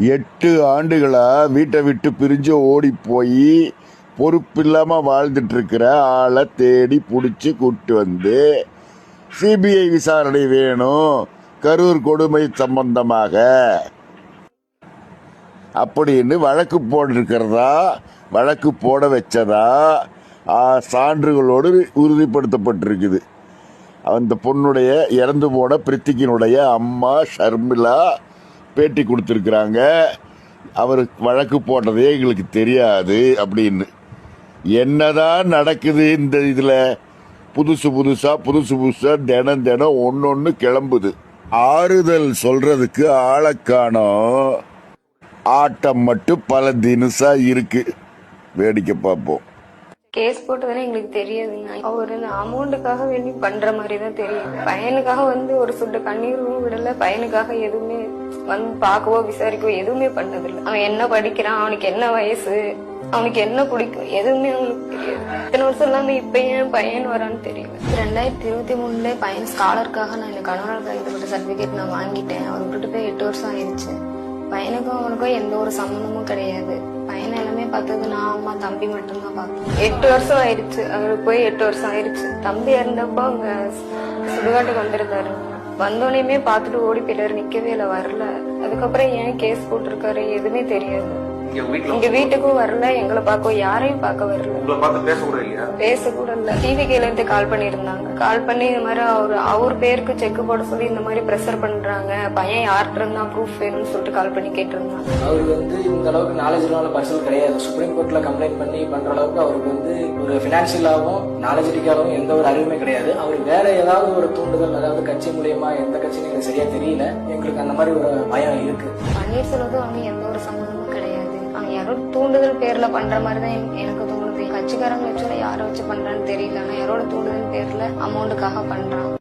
எட்டு ஆண்டுகளா வீட்டை விட்டு பிரிஞ்சு ஓடி போய் பொறுப்பில்லாம வாழ்ந்துட்டு இருக்கிற ஆளை தேடி பிடிச்சி கூப்பிட்டு வந்து சிபிஐ விசாரணை வேணும் கரூர் கொடுமை சம்பந்தமாக. அப்படின்னு வழக்கு போட்டிருக்கிறதா? வழக்கு போட வச்சதா? சான்றுகளோடு உறுதிப்படுத்தப்பட்டிருக்குது. அந்த பொண்ணுடைய இறந்து போன பிரித்திகினுடைய அம்மா ஷர்மிளா பேட்டி கொடுத்துருக்குறாங்க. அவர் வழக்கு போட்டதே எங்களுக்கு தெரியாது அப்படின்னு. என்னதான் நடக்குது இந்த இதில்? புதுசு புதுசா புதுசு புதுசா தினம் தினம் ஒன்னொன்னு கிளம்புது. ஆறுதல் சொல்றதுக்கு ஆளை ஆட்டம் மட்டும் பல தினசா இருக்கு. வேடிக்கை பார்ப்போம். கேஸ் போட்டதுல எங்களுக்கு தெரியாதுங்க அவர் இந்த அமௌண்ட்டுக்காக வேண்டி பண்ற மாதிரி தான் தெரியுது. பையனுக்காக வந்து ஒரு சொட்டு கண்ணீரும் விடல. பையனுக்காக எதுவுமே வந்து பார்க்கவோ விசாரிக்கவோ எதுவுமே பண்ணதில்லை. அவன் என்ன படிக்கிறான்? அவனுக்கு என்ன வயசு? அவனுக்கு என்ன பிடிக்கும்? எதுவுமே அவனுக்கு தெரியாது. இத்தனை வருஷம் இல்லாம இப்ப ஏன் பையன் வரான்னு தெரியல. ரெண்டாயிரத்தி இருபத்தி மூணுல பையன் ஸ்காலருக்காக நான் இந்த கணவனால் கைதுபட்ட சர்டிபிகேட் நான் வாங்கிட்டேன். அவன் விட்டுட்டு போய் எட்டு வருஷம் ஆயிடுச்சு. பையனுக்கும் அவனுக்கும் எந்த ஒரு சம்மந்தமும் கிடையாது. பார்த்தது நான் அம்மா தம்பி மட்டும்தான் பார்த்தோம் எட்டு வருஷம் ஆயிடுச்சு. அவர் போய் எட்டு வருஷம் ஆயிடுச்சு. தம்பி இறந்தப்போ அவங்க சுடுகாட்டுக்கு வந்திருந்தாரு. வந்தோடனையுமே பார்த்துட்டு ஓடி போயிட்டாரு. நிக்கவே இல்லை வரல. அதுக்கப்புறம் ஏன் கேஸ் போட்டிருக்காரு? எதுவுமே தெரியாது. இங்க வீட்டுல இங்க வீட்டுக்கும் வரல எங்களை பார்க்க யாரையும் பார்க்க வரல. உங்களை பார்த்து பேச கூட இல்லையா? பேச கூட இல்ல டிவிகேல இருந்து கால் பண்ணியிருந்தாங்க. கால் பண்ணி இந்த மாதிரி அவர் அவர் பேருக்கு செக் போட சொல்லி இந்த மாதிரி ப்ரெஷர் பண்றாங்க. பையன் யார்கிட்ட இருந்தா ப்ரூஃப் வேணும்னு சொல்லிட்டு கால் பண்ணி கேட்டிருந்தாங்க. அவருக்கு வந்து இந்த அளவுக்கு நாலேஜான பர்சன் கிடையாது. சுப்ரீம் கோர்ட்ல கம்ப்ளைண்ட் பண்ணி பண்ற அளவுக்கு அவருக்கு வந்து ஒரு பினான்சியலாகவும் நாலேஜிக்காகவும் எந்த ஒரு அறிவுமே கிடையாது. அவர் வேற ஏதாவது ஒரு தூண்டுதல் அதாவது கட்சி மூலியமா எந்த கட்சின்னு எங்களுக்கு சரியா தெரியல. எங்களுக்கு அந்த மாதிரி ஒரு பயம் இருக்கு. பன்னீர்செல்வத்தும் அவங்க எந்த ஒரு சம்மந்தமும் கிடையாது. அவங்க யாரோ தூண்டுதல் பேர்ல பண்ற மாதிரி தான் எனக்கு- தோணுது. கட்சிக்காரங்க வச்சு யாரை வச்சு பண்ணுறான்னு தெரியல. ஆனா யாரோட தூண்டுதல் பேர்ல அமௌண்ட்டுக்காக பண்றான்.